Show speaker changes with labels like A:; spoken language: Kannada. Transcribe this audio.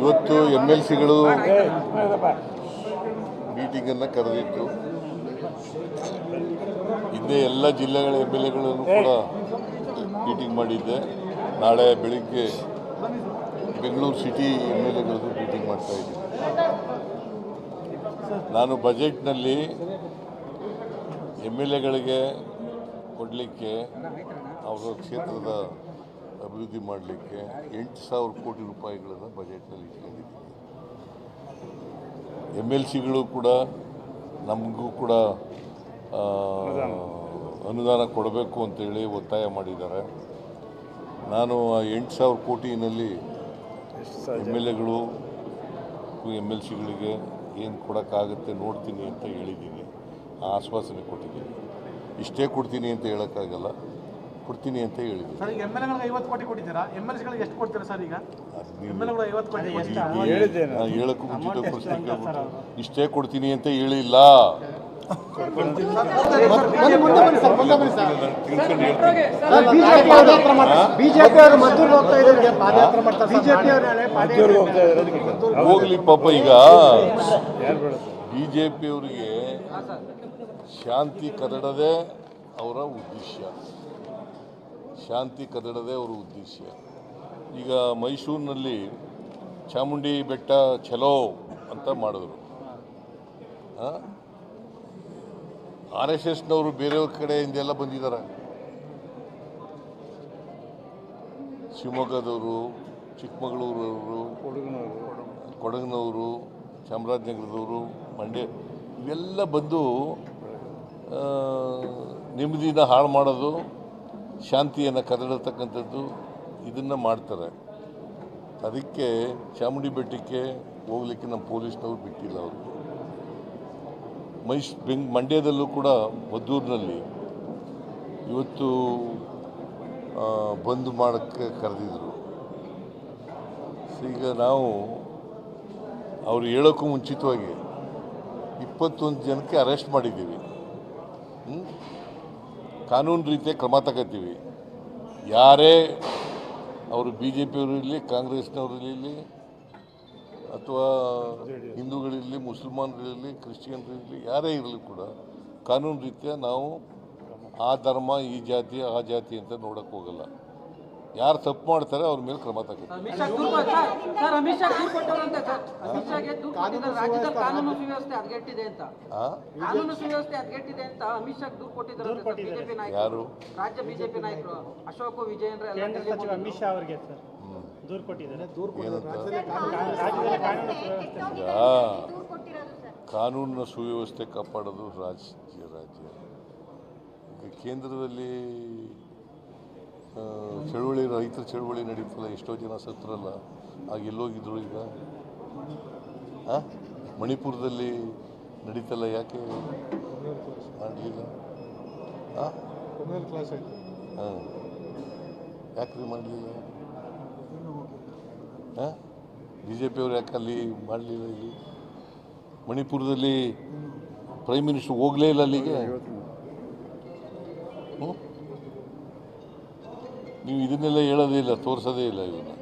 A: ಇವತ್ತು ಎಂ ಎಲ್ ಸಿಗಳು ಮೀಟಿಂಗನ್ನು ಕರೆದಿತ್ತು. ಹಿಂದೆ ಎಲ್ಲ ಜಿಲ್ಲೆಗಳ ಎಂ ಎಲ್ ಎಗಳನ್ನು ಕೂಡ ಮೀಟಿಂಗ್ ಮಾಡಿದ್ದೆ. ನಾಳೆ ಬೆಳಿಗ್ಗೆ ಬೆಂಗಳೂರು ಸಿಟಿ ಎಂ ಎಲ್ ಎಗಳದ್ದು ಮೀಟಿಂಗ್ ಮಾಡ್ತಾ ಇದ್ದೀನಿ. ನಾನು ಬಜೆಟ್ನಲ್ಲಿ ಎಂ ಎಲ್ ಎಗಳಿಗೆ ಕೊಡಲಿಕ್ಕೆ ಅವರ ಕ್ಷೇತ್ರದ ಅಭಿವೃದ್ಧಿ ಮಾಡಲಿಕ್ಕೆ ಎಂಟು ಸಾವಿರ ಕೋಟಿ ರೂಪಾಯಿಗಳನ್ನು ಬಜೆಟ್ನಲ್ಲಿ ಇಟ್ಕೊಂಡಿದ್ದೀವಿ. ಎಂ ಎಲ್ ಸಿಗಳು ಕೂಡ ನಮಗೂ ಕೂಡ ಅನುದಾನ ಕೊಡಬೇಕು ಅಂತೇಳಿ ಒತ್ತಾಯ ಮಾಡಿದ್ದಾರೆ. ನಾನು ಆ ಎಂಟು ಸಾವಿರ ಕೋಟಿನಲ್ಲಿ ಎಂ ಎಲ್ ಎಗಳು, ಎಂ ಎಲ್ ಸಿಗಳಿಗೆ ಏನು ಕೊಡೋಕ್ಕಾಗುತ್ತೆ ನೋಡ್ತೀನಿ ಅಂತ ಹೇಳಿದ್ದೀನಿ. ಆ ಆಶ್ವಾಸನೆ ಕೊಟ್ಟಿದ್ದೀನಿ. ಇಷ್ಟೇ ಕೊಡ್ತೀನಿ ಅಂತ ಹೇಳೋಕ್ಕಾಗಲ್ಲ. ಕೊಡ್ತೀನಿ ಅಂತ ಹೇಳಿದ್ರು.
B: ಸರ್ ಈಗ ಎಂ ಎಲ್ ಎಗಳಿಗೆ ಐವತ್ತು ಕೋಟಿ ಕೊಟ್ಟಿದ್ದೀರಾ? ಎಂ ಎಲ್ ಸಿಗಳಿಗೆ ಎಷ್ಟು ಕೊಡ್ತೀರಾ ಸರ್ ಈಗ?
A: ಅದು ನೀವು-
B: ಎಂ ಎಲ್ ಎಗಳು ಐವತ್ತು ಕೋಟಿ
A: ನಾನು ಹೇಳಕ್ಕೂ ಮುಂಚಿತ ಪ್ರಶ್ನೆ ಕೇಳ್ಬಿಟ್ಟು. ಇಷ್ಟೇ ಕೊಡ್ತೀನಿ ಅಂತ ಹೇಳಿಲ್ಲ. ಹೋಗ್ಲಿ ಪಾಪ ಈಗ. ಬಿ ಜೆ ಪಿಯವರಿಗೆ ಶಾಂತಿ ಕದಡದೆ ಅವರ ಉದ್ದೇಶ. ಶಾಂತಿ ಕದಡದೇ ಅವರ ಉದ್ದೇಶ. ಈಗ ಮೈಸೂರಿನಲ್ಲಿ ಚಾಮುಂಡಿ ಬೆಟ್ಟ ಚಲೋ ಅಂತ ಮಾಡಿದ್ರು. ಆರ್ ಎಸ್ ಎಸ್ನವರು ಬೇರೆಯವ್ರ ಕಡೆಯಿಂದೆಲ್ಲ ಬಂದಿದ್ದಾರೆ ಶಿವಮೊಗ್ಗದವರು, ಚಿಕ್ಕಮಗಳೂರವರು, ಕೊಡಗಿನವರು, ಚಾಮರಾಜನಗರದವರು, ಮಂಡ್ಯ ಇವೆಲ್ಲ ಬಂದು ನೆಮ್ಮದಿನ ಹಾಳು ಮಾಡೋದು ಶಾಂತಿಯನ್ನು ಕದಡತಕ್ಕಂಥದ್ದು ಇದನ್ನು ಮಾಡ್ತಾರೆ. ಅದಕ್ಕೆ ಚಾಮುಂಡಿ ಬೆಟ್ಟಕ್ಕೆ ಹೋಗ್ಲಿಕ್ಕೆ ನಮ್ಮ ಪೊಲೀಸ್ನವ್ರು ಬಿಟ್ಟಿಲ್ಲ ಅವರು. ಮೈಸ್, ಬೆಂಗ್, ಮಂಡ್ಯದಲ್ಲೂ ಕೂಡ ಮದ್ದೂರಿನಲ್ಲಿ ಇವತ್ತು ಬಂದ್ ಮಾಡೋಕ್ಕೆ ಕರೆದಿದ್ರು. ಈಗ ನಾವು ಅವ್ರು ಹೇಳೋಕ್ಕೂ ಮುಂಚಿತವಾಗಿ ಇಪ್ಪತ್ತೊಂದು ಜನಕ್ಕೆ ಅರೆಸ್ಟ್ ಮಾಡಿದ್ದೀವಿ. ಹ್ಮ್? ಕಾನೂನು ರೀತಿಯ ಕ್ರಮ ತಗೋತೀವಿ. ಯಾರೇ ಅವರು ಬಿ ಜೆ ಪಿಯವರು ಇರಲಿ ಕಾಂಗ್ರೆಸ್ನವರು ಇರಲಿ ಅಥವಾ ಹಿಂದೂಗಳಿರಲಿ ಮುಸಲ್ಮಾನರಿರಲಿ ಕ್ರಿಶ್ಚಿಯನ್ರಿರಲಿ ಯಾರೇ ಇರಲಿ ಕೂಡ ಕಾನೂನು ರೀತಿಯ ನಾವು ಆ ಧರ್ಮ, ಈ ಜಾತಿ, ಆ ಜಾತಿ ಅಂತ ನೋಡೋಕ್ಕೋಗಲ್ಲ ಹೋಗಲ್ಲ. ಯಾರು ತಪ್ಪು ಮಾಡ್ತಾರೆ ಅವ್ರ ಮೇಲೆ ಕ್ರಮ
C: ನಾಯಕರು.
A: ಯಾರು?
C: ರಾಜ್ಯ ಬಿಜೆಪಿ ನಾಯಕರು. ಅಶೋಕ್ ವಿಜಯೇಂದ್ರ ಎಲ್ಲ
D: ಕೇಂದ್ರ
C: ಡೆಲ್ಲಿ
D: ಸಚಿವ ಅಮಿತ್ ಶಾ ಅವರಿಗೆ ಸರ್. ದೂರು ಕೊಟ್ಟಿದ್ದಾರೆ.
A: ಏನಂತ?
D: ರಾಜ್ಯದಲ್ಲಿ ಕಾನೂನು ಸುವ್ಯವಸ್ಥೆ
A: ಕಾನೂನಿನ ಸುವ್ಯವಸ್ಥೆ ಕಾಪಾಡೋದು ರಾಜ್ಯ ರಾಜ್ಯ. ಈಗ ಕೇಂದ್ರದಲ್ಲಿ ಚಳುವಳಿ ರೈತರ ಚಳುವಳಿ ನಡೀತಲ್ಲ ಎಷ್ಟೋ ಜನ ಸತ್ರಲ್ಲ ಆಗ ಎಲ್ಲೋಗಿದ್ರು ಈಗ. ಆ? ಮಣಿಪುರದಲ್ಲಿ ನಡೀತಲ್ಲ ಯಾಕೆ? ಮಾಡಲಿಲ್ಲ. ಹಾಂ. ಯಾಕ್ರಿ ಮಾಡಲಿಲ್ಲ? ಹಾಂ ಬಿ ಜೆ ಪಿಯವ್ರು ಯಾಕೆ ಅಲ್ಲಿ ಮಾಡಲಿಲ್ಲ ಇಲ್ಲಿ? ಮಣಿಪುರದಲ್ಲಿ ಪ್ರೈಮ್ ಮಿನಿಸ್ಟರ್ ಹೋಗಲೇ ಇಲ್ಲ ಅಲ್ಲಿಗೆ? ಹ್ಮ್? ನೀವು ಇದನ್ನೆಲ್ಲ ಹೇಳೋದೇ ಇಲ್ಲ ತೋರಿಸೋದೇ ಇಲ್ಲ ಇವನ್ನ